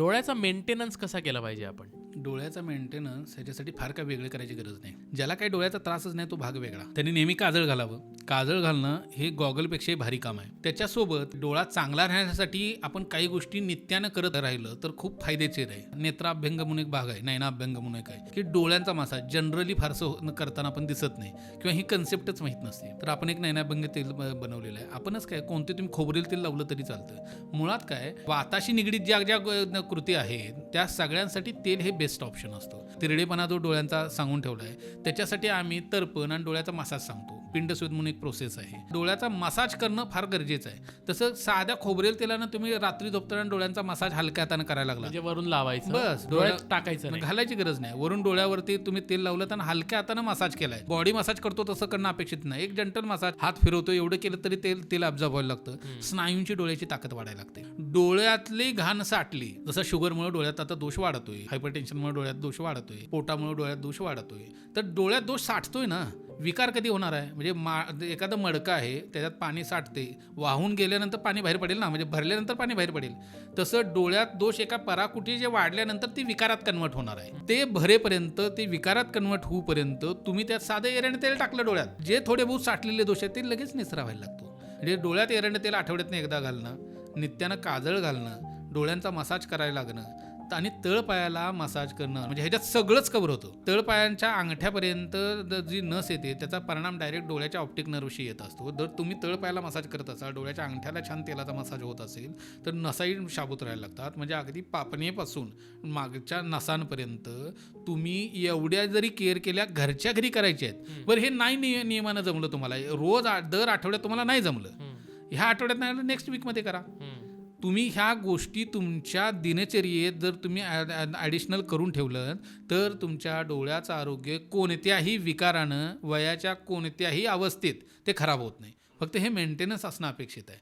डोळ्याचा maintenance कसा केला पाहिजे आपण? डोळ्याचा मेंटेनन्स ह्याच्यासाठी फार काय वेगळे करायची गरज नाही. ज्याला काही डोळ्याचा त्रासच नाही तो भाग वेगळा. त्यांनी नेहमी काजळ घालावं. काजळ घालणं हे गॉगलपेक्षाही भारी काम आहे. त्याच्यासोबत डोळा चांगला राहण्यासाठी आपण काही गोष्टी नित्यानं करत राहिलं तर खूप फायदेशीर आहे. नेत्राभ्यंग म्हणून एक भाग आहे नयनाभ्यंग म्हणून एक आहे. की डोळ्यांचा मसाज जनरली फारसं हो- करताना आपण दिसत नाही. किंवा ही कन्सेप्टच माहीत नसते. तर आपण एक नयनाभ्यंग तेल बनवलेलं आहे. आपणच काय कोणते तुम्ही खोबरेल तेल लावलं तरी चालतं. मुळात काय वाताशी निगडीत ज्या ज्या कृती आहेत त्या सगळ्यांसाठी तेल हे बेस्ट ऑप्शन असतं. तिरडेपणा जो डोळ्यांचा सांगून ठेवला आहे त्याच्यासाठी आम्ही तर्पण आणि डोळ्याचा मसाज सांगतो. पिंडशोध म्हणून एक प्रोसेस आहे. डोळ्याचा मसाज करणं फार गरजेचं आहे. तसं साध्या खोबरेल तेलानं तुम्ही रात्री झोपताना डोळ्यांचा मसाज हलक्या हाताने करायला लागला. म्हणजे वरून लावायचं. बस, डोळ्यात डोळ्या- टाकायचं घालायची गरज नाही. वरून डोळ्यावरती तुम्ही तेल लावलं तर हलक्या हाताने मसाज केलाय. बॉडी मसाज करतो तसं करणं अपेक्षित नाही. एक जंटल मसाज हात फिरवतो एवढं केलं तरी तेल तेल अब्झॉर्ब व्हायला लागतं. स्नायूंची डोळ्याची ताकद वाढायला लागते. डोळ्यातली घाण साठली जसं शुगरमुळे डोळ्यात आता दोष वाढतोय हायपर टेन्शनमुळे डोळ्यात दोष वाढतोय पोटामुळे डोळ्यात दोष वाढतोय तर डोळ्यात दोष साठतोय ना? विकार कधी होणार आहे? म्हणजे मा एखादं मडकं आहे त्याच्यात पाणी साठते वाहून गेल्यानंतर पाणी बाहेर पडेल ना? म्हणजे भरल्यानंतर पाणी बाहेर पडेल. तसं डोळ्यात दोष एका पराकुटी जे वाढल्यानंतर ती विकारात कन्वर्ट होणार आहे. ते भरेपर्यंत ते विकारात कन्वर्ट होऊपर्यंत तुम्ही त्यात साधं एरंड तेल टाकलं डोळ्यात. जे थोडे बहुत साठलेले दोष आहेत ते लगेच निसरा व्हायला लागतो. म्हणजे डोळ्यात एरंड तेल आठवड्यातनं एकदा घालणं नित्यानं काजळ घालणं डोळ्यांचा मसाज करायला लागणं आणि तळपायाला मसाज करणं म्हणजे ह्याच्यात सगळंच कव्हर होतं. तळपायांच्या अंगठ्यापर्यंत जी नस येते त्याचा परिणाम डायरेक्ट डोळ्याच्या ऑप्टिक नर्वशी येत असतो. जर तुम्ही तळपायाला मसाज करत असाल डोळ्याच्या अंगठ्याला छान तेलाचा मसाज होत असेल तर नसाही शाबूत राहायला लागतात. म्हणजे अगदी पापणीपासून मागच्या नसांपर्यंत तुम्ही एवढ्या जरी केअर केल्या घरच्या घरी करायच्या आहेत. बरं हे नाही निय- नियमानं जमलं तुम्हाला. रोज दर आठवड्यात तुम्हाला नाही जमलं. ह्या आठवड्यात नाही नेक्स्ट वीकमध्ये करा. तुम्ही ह्या गोष्टी तुमच्या दिनचर्येत जर तुम्ही ॲडिशनल करून ठेवलं तर तुमच्या डोळ्याचं आरोग्य कोणत्याही विकारानं वयाच्या कोणत्याही अवस्थेत ते खराब होत नाही. फक्त हे मेंटेनन्स असणं अपेक्षित आहे.